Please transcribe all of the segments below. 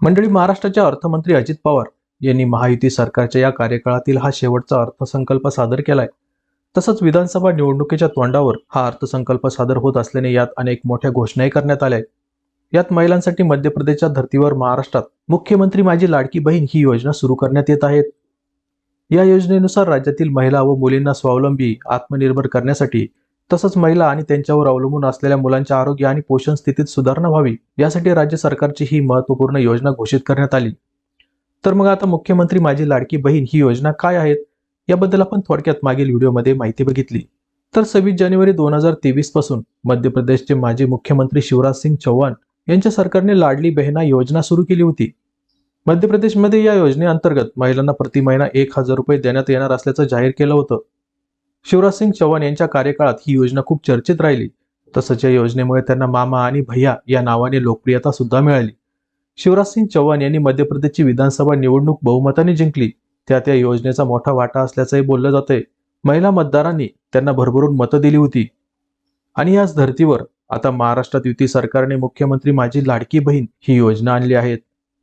मंडळी महाराष्ट्राचे अर्थमंत्री अजित पवार यांनी महायुती सरकारच्या या कार्यकाळातील हा शेवटचा अर्थसंकल्प सादर केलाय तसंच विधानसभा निवडणुकीच्या तोंडावर हा अर्थसंकल्प सादर होत असल्याने यात अनेक मोठ्या घोषणाही करण्यात आल्या आहेत. यात महिलांसाठी मध्य प्रदेशच्या धर्तीवर महाराष्ट्रात मुख्यमंत्री माझी लाडकी बहीण ही योजना सुरू करण्यात येत आहेत या योजनेनुसार राज्यातील महिला व मुलींना स्वावलंबी आत्मनिर्भर करण्यासाठी तसंच महिला आणि त्यांच्यावर अवलंबून असलेल्या मुलांच्या आरोग्य आणि पोषण स्थितीत सुधारणा व्हावी यासाठी राज्य सरकारची ही महत्त्वपूर्ण योजना घोषित करण्यात आली. तर मग आता मुख्यमंत्री माझी लाडकी बहीण ही योजना काय आहेत याबद्दल आपण थोडक्यात मागील व्हिडिओमध्ये माहिती बघितली. तर सव्वीस जानेवारी दोन हजार तेवीसपासून मध्य प्रदेशचे माजी मुख्यमंत्री शिवराज सिंग चौहान यांच्या सरकारने लाडली बहिणा योजना सुरू केली होती. मध्य प्रदेशमध्ये या योजनेअंतर्गत महिलांना प्रति महिना एक हजार रुपये देण्यात येणार असल्याचं जाहीर केलं होतं. शिवराजसिंग चव्हाण चौहान यांच्या कार्यकाळात ही योजना खूप चर्चेत राहिली. तसंच या योजनेमुळे त्यांना मामा आणि भैया या नावाने लोकप्रियता सुद्धा मिळाली. शिवराजसिंग चव्हाण चौहान यांनी मध्य प्रदेशची विधानसभा निवडणूक बहुमताने जिंकली. त्यात या योजनेचा मोठा वाटा असल्याचंही बोललं जातंय. महिला मतदारांनी त्यांना भरभरून मतं दिली होती. आणि याच धर्तीवर आता महाराष्ट्रात युती सरकारने मुख्यमंत्री माझी लाडकी बहीण ही योजना आणली आहे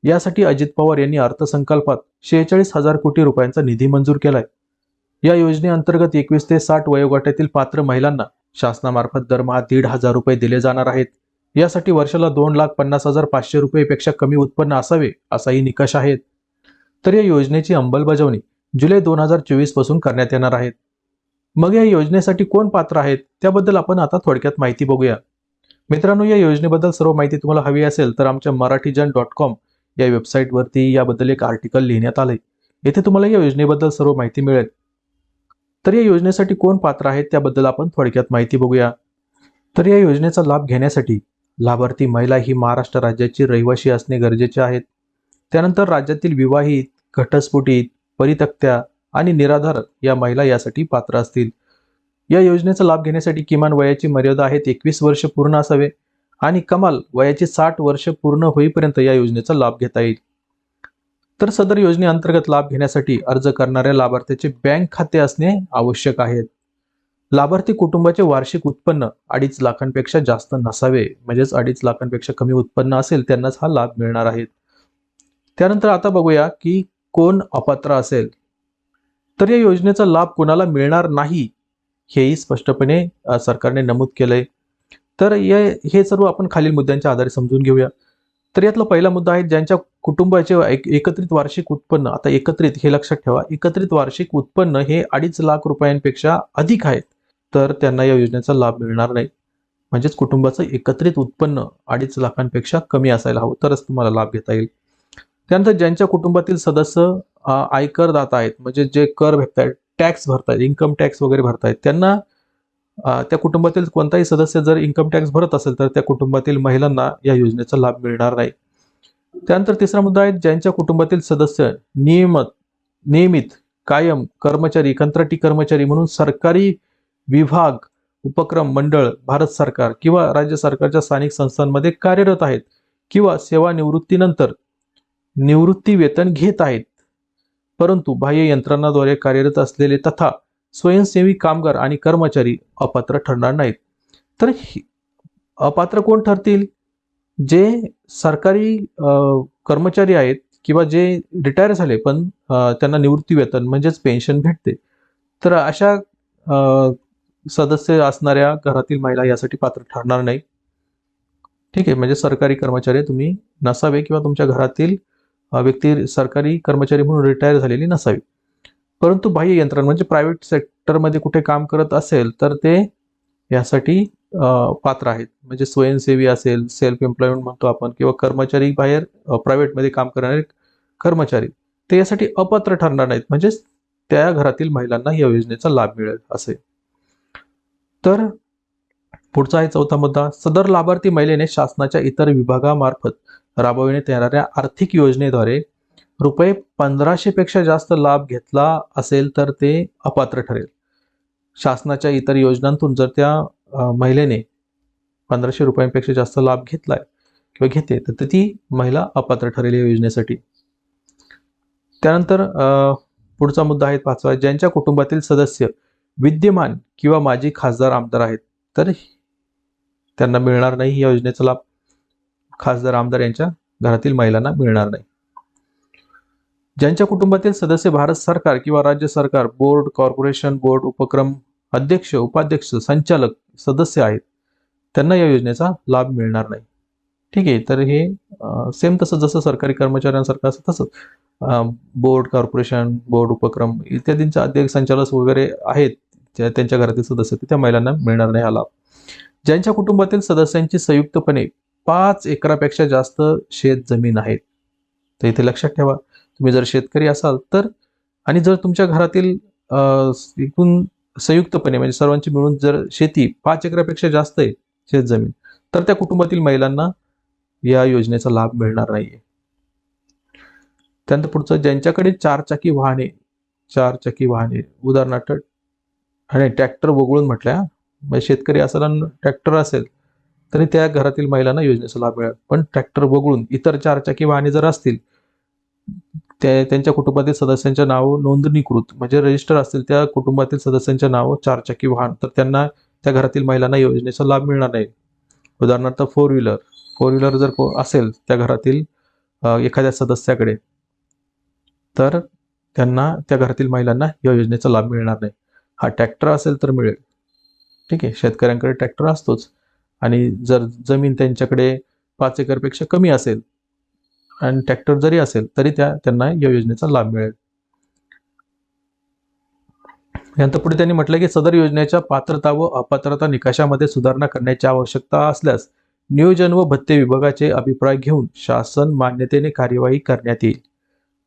यासाठी अजित पवार यांनी अर्थसंकल्पात शेहेचाळीस हजार कोटी रुपयांचा निधी मंजूर केलाय. या योजनेअंतर्गत एकवीस ते साठ वयोगटातील पात्र महिलांना शासनामार्फत दरमहा दीड हजार रुपये दिले जाणार आहेत. यासाठी वर्षाला दोन लाख पन्नास हजार पाचशे रुपयेपेक्षा कमी उत्पन्न असावे असाही निकष आहेत. तर या योजनेची अंमलबजावणी जुलै दोन हजार चोवीसपासून करण्यात येणार आहेत मग या योजनेसाठी कोण पात्र आहेत? त्याबद्दल आपण आता थोडक्यात माहिती बघूया. मित्रांनो या योजनेबद्दल सर्व माहिती तुम्हाला हवी असेल तर आमच्या मराठी जन डॉट कॉम या वेबसाईटवरती याबद्दल एक आर्टिकल लिहिण्यात आले येथे तुम्हाला या योजनेबद्दल सर्व माहिती मिळेल. तर या योजनेसाठी कोण पात्र आहेत त्याबद्दल आपण थोडक्यात माहिती बघूया. तर या योजनेचा लाभ घेण्यासाठी लाभार्थी महिला ही महाराष्ट्र राज्याची रहिवाशी असणे गरजेचे आहेत. त्यानंतर राज्यातील विवाहित घटस्फोटित परितक्त्या आणि निराधार या महिला यासाठी पात्र असतील. या योजनेचा लाभ घेण्यासाठी किमान वयाची मर्यादा आहेत एकवीस वर्ष पूर्ण असावे आणि कमाल वयाची साठ वर्ष पूर्ण होईपर्यंत या योजनेचा लाभ घेता येईल. तर सदर योजनेअंतर्गत लाभ घेण्यासाठी अर्ज करणाऱ्या लाभार्थ्याचे बँक खाते असणे आवश्यक आहे. लाभार्थी कुटुंबाचे वार्षिक उत्पन्न अडीच लाखांपेक्षा जास्त नसावे. म्हणजेच अडीच लाखांपेक्षा कमी उत्पन्न असेल त्यांनाच हा लाभ मिळणार आहे. त्यानंतर आता बघूया की कोण अपात्र असेल. तर या योजनेचा लाभ कोणाला मिळणार नाही हेही स्पष्टपणे सरकारने नमूद केलंय. तर हे सर्व आपण खालील मुद्द्यांच्या आधारे समजून घेऊया. तर यातला पहिला मुद्दा आहे ज्यांच्या कुटुंबाचे एक- एकत्रित वार्षिक उत्पन्न आता एकत्रित हे लक्षात ठेवा एकत्रित वार्षिक उत्पन्न हे अडीच लाख रुपयांपेक्षा अधिक आहे तर त्यांना या योजनेचा लाभ मिळणार नाही. म्हणजेच कुटुंबाचं एकत्रित उत्पन्न अडीच लाखांपेक्षा कमी असायला हवं तरच तुम्हाला लाभ घेता येईल. त्यानंतर ज्यांच्या कुटुंबातील सदस्य आयकरदाता आहेत म्हणजे जे कर भरतायत टॅक्स भरतायत इन्कम टॅक्स वगैरे भरतायत त्यांना त्या कुटुंबातील कोणताही सदस्य जर इन्कम टॅक्स भरत असेल तर त्या कुटुंबातील महिलांना या योजनेचा लाभ मिळणार नाही. त्यानंतर तिसरा मुद्दा आहे ज्यांच्या कुटुंबातील सदस्य नियमित नियमित कायम कर्मचारी कंत्राटी कर्मचारी म्हणून सरकारी विभाग उपक्रम मंडळ भारत सरकार किंवा राज्य सरकारच्या स्थानिक संस्थांमध्ये कार्यरत आहेत किंवा सेवानिवृत्तीनंतर निवृत्ती वेतन घेत आहेत. परंतु बाह्य यंत्रणाद्वारे कार्यरत असलेले तथा स्वयंसेवी कामगार आणि कर्मचारी अपात्र ठरणार नाहीत. तर अपात्र कोण ठरतील? जे सरकारी कर्मचारी आहेत किंवा जे रिटायर झाले पण त्यांना निवृत्ती वेतन म्हणजेच पेन्शन भेटते. तर अशा सदस्य असणाऱ्या घरातील महिला यासाठी पात्र ठरणार नाही ठीक आहे म्हणजे सरकारी कर्मचारी तुम्ही नसावे किंवा तुमच्या घरातील व्यक्ती सरकारी कर्मचारी म्हणून रिटायर झालेली नसावी. परंतु बाह्य यंत्रणा म्हणजे प्रायव्हेट सेक्टरमध्ये कुठे काम करत असेल तर ते यासाठी पात्र आहेत. म्हणजे स्वयंसेवी असेल सेल्फ एम्प्लॉयमेंट म्हणतो आपण किंवा कर्मचारी बाहेर प्रायव्हेटमध्ये काम करणारे कर्मचारी ते यासाठी अपात्र ठरणार नाहीत. म्हणजेच त्या घरातील महिलांना या योजनेचा लाभ मिळेल असे. तर पुढचा आहे चौथा मुद्दा. सदर लाभार्थी महिलेने शासनाच्या इतर विभागामार्फत राबविण्यात येणाऱ्या आर्थिक योजनेद्वारे रुपये पंधराशेपेक्षा जास्त लाभ घेतला असेल तर ते अपात्र ठरेल. शासनाच्या इतर योजनांतून जर त्या महिलेने पंधराशे रुपयांपेक्षा जास्त लाभ घेतलाय किंवा घेते तर ती महिला अपात्र ठरेल या योजनेसाठी. त्यानंतर पुढचा मुद्दा आहे पाचवा ज्यांच्या कुटुंबातील सदस्य विद्यमान किंवा माजी खासदार आमदार आहेत तर त्यांना मिळणार नाही या योजनेचा लाभ. खासदार आमदार यांच्या घरातील महिलांना मिळणार नाही. ज्यांच्या कुटुंबातील सदस्य भारत सरकार किंवा राज्य सरकार बोर्ड कॉर्पोरेशन बोर्ड उपक्रम अध्यक्ष उपाध्यक्ष संचालक सदस्य आहेत त्यांना या योजनेचा लाभ मिळणार नाही. ठीक आहे तर हे सेम तसं जसं सरकारी कर्मचाऱ्यांसारखं असं तसंच बोर्ड कॉर्पोरेशन बोर्ड उपक्रम इत्यादींचे अध्यक्ष संचालक वगैरे आहेत ज्या त्यांच्या घरातील सदस्य त्या महिलांना मिळणार नाही हा लाभ. ज्यांच्या कुटुंबातील सदस्यांची संयुक्तपणे पाच एकरापेक्षा जास्त शेत जमीन आहे तर इथे लक्षात ठेवा तुम्ही जर शेतकरी असाल तर आणि जर तुमच्या घरातील एकूण संयुक्तपणे म्हणजे सर्वांची मिळून जर शेती पाच एकरापेक्षा जास्त आहे शेतजमीन तर त्या कुटुंबातील महिलांना या योजनेचा लाभ मिळणार नाहीये. त्यानंतर पुढचं ज्यांच्याकडे चारचाकी वाहने चार चाकी वाहने उदाहरणार्थ आणि ट्रॅक्टर वगळून म्हटल्या म्हणजे शेतकरी असेल ट्रॅक्टर असेल तरी त्या घरातील महिलांना योजनेचा लाभ मिळेल. पण ट्रॅक्टर वगळून इतर चारचाकी वाहने जर असतील ते त्यांच्या कुटुंबातील सदस्यांच्या नाव नोंदणीकृत म्हणजे रजिस्टर असतील त्या कुटुंबातील सदस्यांच्या नाव चारचाकी वाहन तर त्यांना त्या घरातील महिलांना योजनेचा लाभ मिळणार नाही. उदाहरणार्थ फोर व्हीलर फोर व्हीलर जर असेल त्या घरातील एखाद्या सदस्याकडे तर त्यांना त्या घरातील महिलांना या योजनेचा लाभ मिळणार नाही. हा ट्रॅक्टर असेल तर मिळेल. ठीक आहे शेतकऱ्यांकडे ट्रॅक्टर असतोच. आणि जर जमीन त्यांच्याकडे पाच एकरपेक्षा कमी असेल आणि ट्रॅक्टर जरी असेल तरी त्या त्यांना या योजनेचा लाभ मिळेल. यानंतर पुढे त्यांनी म्हटलं की सदर योजनेच्या पात्रता व अपात्रता निकषामध्ये सुधारणा करण्याची आवश्यकता असल्यास नियोजन व भत्ते विभागाचे अभिप्राय घेऊन शासन मान्यतेने कार्यवाही करण्यात येईल.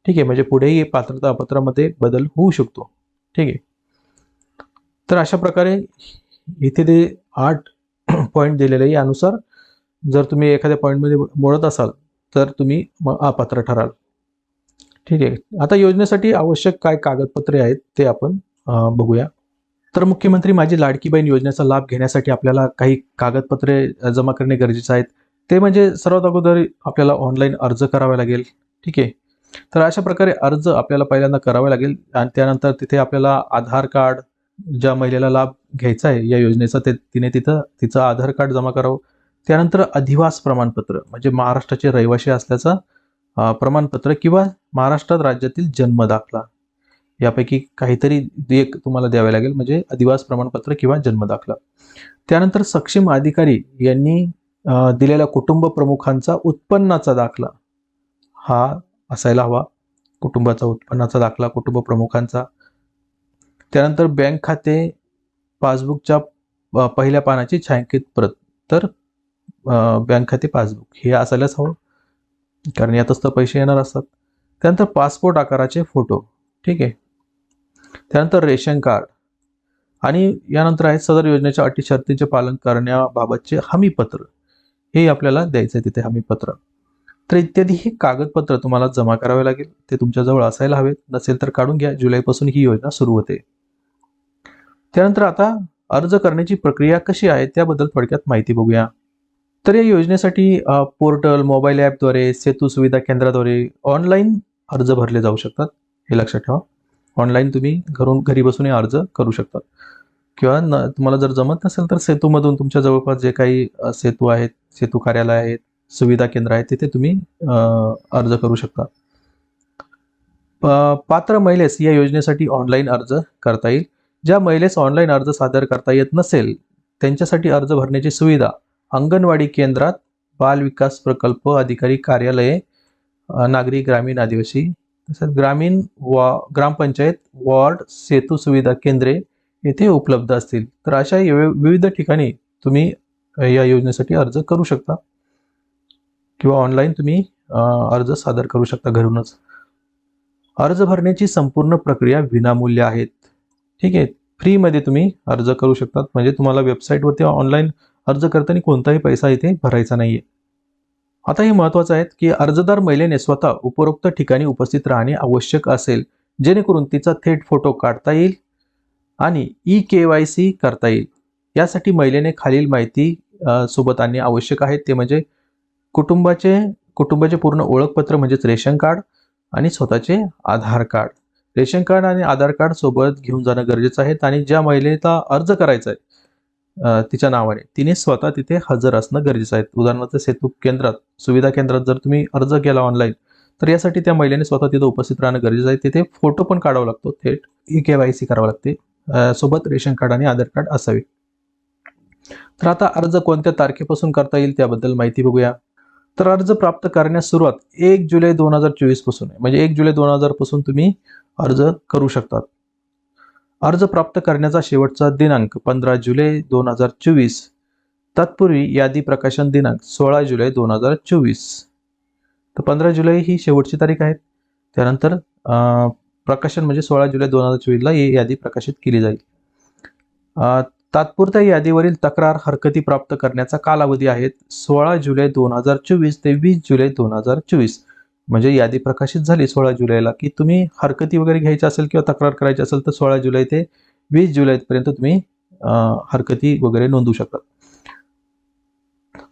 ठीक आहे म्हणजे पुढेही पात्रता अपात्रामध्ये बदल होऊ शकतो. ठीक आहे. तर अशा प्रकारे इथे ते आठ पॉईंट दिलेले यानुसार जर तुम्ही एखाद्या पॉईंटमध्ये मोडत असाल तर तुम्ही मग अपात्र ठराल. ठीक आहे. आता योजनेसाठी आवश्यक काय कागदपत्रे आहेत ते आपण बघूया. तर मुख्यमंत्री माझी लाडकी बहीण योजनेचा लाभ घेण्यासाठी आपल्याला काही कागदपत्रे जमा करणे गरजेचे आहेत. ते म्हणजे सर्वात अगोदर आपल्याला ऑनलाईन अर्ज करावा लागेल. ठीक आहे. तर अशा प्रकारे अर्ज आपल्याला पहिल्यांदा करावा लागेल. आणि त्यानंतर तिथे आपल्याला आधार कार्ड ज्या महिलेला लाभ घ्यायचा आहे या योजनेचा ते तिने तिथं तिचं आधार कार्ड जमा करावं. त्यानंतर अधिवास प्रमाणपत्र म्हणजे महाराष्ट्राचे रहिवासी असल्याचं प्रमाणपत्र किंवा महाराष्ट्रात राज्यातील जन्म दाखला. यापैकी काहीतरी एक तुम्हाला द्यावे लागेल म्हणजे अधिवास प्रमाणपत्र किंवा जन्म दाखला. त्यानंतर सक्षम अधिकारी यांनी दिलेल्या कुटुंब प्रमुखांचा उत्पन्नाचा दाखला. हा असायला हवा कुटुंबाचा उत्पन्नाचा दाखला कुटुंब प्रमुखांचा. त्यानंतर बँक खाते पासबुकच्या पहिल्या पानाची छायांकित प्रत तर बँक खाते पासबुक हे असायलाच हवं. कारण यातच तर पैसे येणार असतात. त्यानंतर पासपोर्ट आकाराचे फोटो ठीक आहे? त्यानंतर रेशन कार्ड आणि यानंतर आहे सदर योजनेच्या अटी शर्तीचे पालन करण्याबाबतचे हमीपत्र. हे आपल्याला द्यायचं आहे तिथे हमीपत्र. तर इत्यादी हे कागदपत्र तुम्हाला जमा करावे लागेल. ते तुमच्याजवळ असायला हवेत. नसेल तर काढून घ्या. जुलैपासून ही योजना सुरू होते. त्यानंतर आता अर्ज करण्याची प्रक्रिया कशी आहे त्याबद्दल थोडक्यात माहिती बघूया. तर या योजनेसाठी पोर्टल मोबाईल ॲपद्वारे सेतू सुविधा केंद्राद्वारे ऑनलाईन अर्ज भरले जाऊ शकतात. हे लक्षात ठेवा. ऑनलाईन तुम्ही घरून घरी बसून हे अर्ज करू शकता किंवा न तुम्हाला जर जमत नसेल तर सेतूमधून तुमच्या जवळपास जे काही सेतू आहेत सेतू कार्यालय आहेत सुविधा केंद्र आहेत तिथे तुम्ही अर्ज करू शकता. पात्र महिलेस या योजनेसाठी ऑनलाईन अर्ज करता येईल. ज्या महिलेस ऑनलाईन अर्ज सादर करता येत नसेल त्यांच्यासाठी अर्ज भरण्याची सुविधा अंगणवाडी केंद्रात बाल विकास प्रकल्प अधिकारी कार्यालये नागरी ग्रामीण आदिवासी तसेच ग्रामीण वा ग्रामपंचायत वॉर्ड सेतू सुविधा केंद्रे येथे उपलब्ध असतील. तर अशा विवि- विविध ठिकाणी तुम्ही या योजनेसाठी अर्ज करू शकता किंवा ऑनलाईन तुम्ही अर्ज सादर करू शकता घरूनच. अर्ज भरण्याची संपूर्ण प्रक्रिया विनामूल्य आहेत. ठीक आहे. फ्रीमध्ये तुम्ही अर्ज करू शकतात. म्हणजे तुम्हाला वेबसाईटवरती ऑनलाईन अर्ज करताना कोणताही पैसा इथे भरायचा नाहीये. आता हे महत्वाचं आहे की अर्जदार महिलेने स्वतः उपरोक्त ठिकाणी उपस्थित राहणे आवश्यक असेल जेणेकरून तिचा थेट फोटो काढता येईल आणि ई के वाय सी करता येईल. यासाठी महिलेने खालील माहिती सोबत आणणे आवश्यक आहे. ते म्हणजे कुटुंबाचे कुटुंबाचे पूर्ण ओळखपत्र म्हणजेच रेशन कार्ड आणि स्वतःचे आधार कार्ड. रेशन कार्ड आणि आधार कार्ड सोबत घेऊन जाणं गरजेचं आहे आणि ज्या महिलेचा अर्ज करायचा आहे तिच्या नावाने. तिने स्वतः तिथे हजर असणं गरजेचं आहे. उदाहरणार्थ सेतू केंद्रात सुविधा केंद्रात जर तुम्ही अर्ज केला ऑनलाईन तर यासाठी त्या महिलेने स्वतः तिथे उपस्थित राहणं गरजेचं आहे. तिथे फोटो पण काढावा लागतो. थेट ई के वाय सी करावं लागते. सोबत रेशन कार्ड आणि आधार कार्ड असावे. तर आता अर्ज कोणत्या तारखेपासून करता येईल त्याबद्दल माहिती बघूया. तर अर्ज प्राप्त करण्यास सुरुवात एक जुलै दोन हजार चोवीसपासून आहे. म्हणजे एक जुलै दोन हजारपासून तुम्ही अर्ज करू शकतात. अर्ज प्राप्त करण्याचा शेवटचा दिनांक पंधरा जुलै दोन हजार चोवीस. तत्पूर्वी यादी प्रकाशन दिनांक सोळा जुलै दोन हजार चोवीस. तर पंधरा जुलै ही शेवटची तारीख आहे. त्यानंतर प्रकाशन म्हणजे सोळा जुलै दोन हजार चोवीसला ही यादी प्रकाशित केली जाईल. तात्पुरत्या यादीवरील तक्रार हरकती प्राप्त करण्याचा कालावधी आहेत सोळा जुलै दोन हजार चोवीस ते वीस जुलै दोन हजार चोवीस. म्हणजे यादी प्रकाशित झाली सोळा जुलैला की तुम्ही हरकती वगैरे घ्यायची असेल किंवा तक्रार करायची असेल तर सोळा जुलै ते वीस जुलैपर्यंत तुम्ही हरकती वगैरे नोंदवू शकता.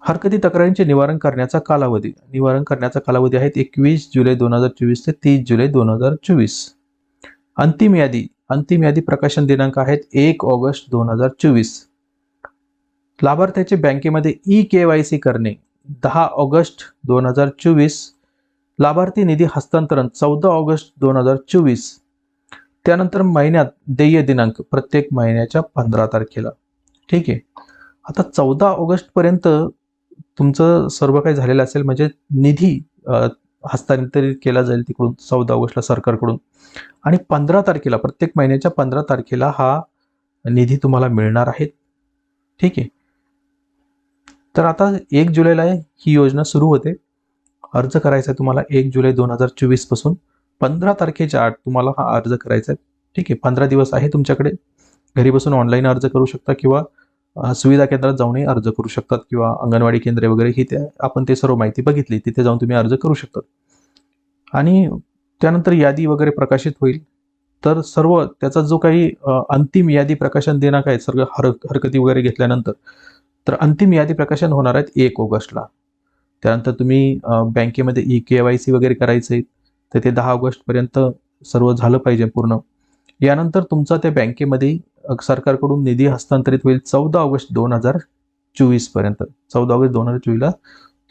हरकती तक्रारींचे निवारण करण्याचा कालावधी निवारण करण्याचा कालावधी आहे एकवीस जुलै दोन हजार चोवीस ते तीस जुलै दोन हजार चोवीस. अंतिम यादी अंतिम यादी प्रकाशन दिनांक आहेत एक ऑगस्ट दोन हजार चोवीस. लाभार्थ्याचे बँकेमध्ये ई के वाय सी करणे दहा ऑगस्ट दोन हजार चोवीस. लाभार्थी निधी हस्तांतरण चौदा ऑगस्ट दोन हजार चोवीस. त्यानंतर महिन्यात देय दिनांक प्रत्येक महिन्याच्या पंधरा तारखेला. ठीक आहे? आता चौदा ऑगस्टपर्यंत तुमचं सर्व काही झालेलं असेल म्हणजे निधी हस्तांतरित केला जाईल तिकडून चौदा ऑगस्टला सरकारकडून. आणि पंधरा तारखेला प्रत्येक महिन्याच्या पंधरा तारखेला हा निधी तुम्हाला मिळणार आहे. ठीक आहे? तर आता एक जुलैला ही योजना सुरू होते. अर्ज करायचा आहे तुम्हाला एक जुलै दोन हजार चोवीसपासून. पंधरा तारखेच्या आठ तुम्हाला हा अर्ज करायचा आहे. ठीक आहे पंधरा दिवस आहे तुमच्याकडे. घरी बसून ऑनलाईन अर्ज करू शकता किंवा सुविधा केंद्रात जाऊनही अर्ज करू शकतात किंवा अंगणवाडी केंद्रे वगैरे ही त्या आपण ते सर्व माहिती बघितली तिथे जाऊन तुम्ही अर्ज करू शकतात. आणि त्यानंतर यादी वगैरे प्रकाशित होईल. तर सर्व त्याचा जो काही अंतिम यादी प्रकाशन दिनांक आहे सर्व हर हरकती वगैरे घेतल्यानंतर तर अंतिम यादी प्रकाशन होणार आहेत एक ऑगस्टला. त्यानंतर तुम्ही बँकेमध्ये ई के वाय सी वगैरे करायचं आहे तर ते दहा ऑगस्टपर्यंत सर्व झालं पाहिजे पूर्ण. यानंतर तुमचा त्या बँकेमध्ये सरकारकडून निधी हस्तांतरित होईल चौदा ऑगस्ट दोन हजार चोवीसपर्यंत. चौदा ऑगस्ट दोन हजार चोवीसला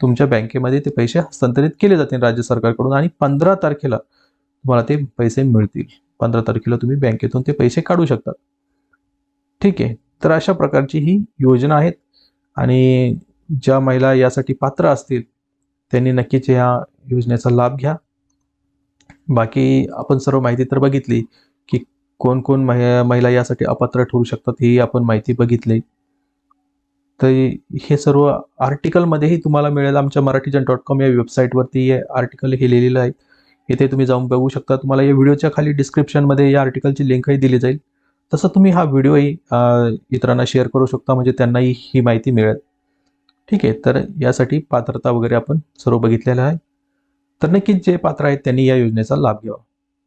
तुमच्या बँकेमध्ये ते पैसे हस्तांतरित केले जातील राज्य सरकारकडून आणि पंधरा तारखेला तुम्हाला ते पैसे मिळतील. पंधरा तारखेला तुम्ही बँकेतून ते पैसे काढू शकतात ठीक आहे. तर अशा प्रकारची ही योजना आहेत आणि ज्या महिला यासाठी पात्र असतील त्यांनी नक्कीच या योजनेचा लाभ घ्या. बाकी आपण सर्व माहिती तर बघितली की कोण कोण महि- महिला यासाठी अपात्र ठरू शकतात ही आपण माहिती बघितली. तर हे सर्व आर्टिकलमध्येही तुम्हाला मिळेल. आमच्या मराठी जन डॉट कॉम या वेबसाईटवरती हे आर्टिकल हे लिहिलेलं आहे. इथे तुम्ही जाऊन बघू शकता. तुम्हाला या व्हिडिओच्या खाली डिस्क्रिप्शनमध्ये या आर्टिकलची लिंकही दिली जाईल. तसं तुम्ही हा व्हिडिओही इतरांना शेअर करू शकता. म्हणजे त्यांनाही ही माहिती मिळेल. ठीक आहे तर यासाठी पात्रता वगैरे आपण सर्व बघितलेलं आहे. तर नक्कीच जे पात्र आहेत त्यांनी या योजनेचा लाभ घ्यावा.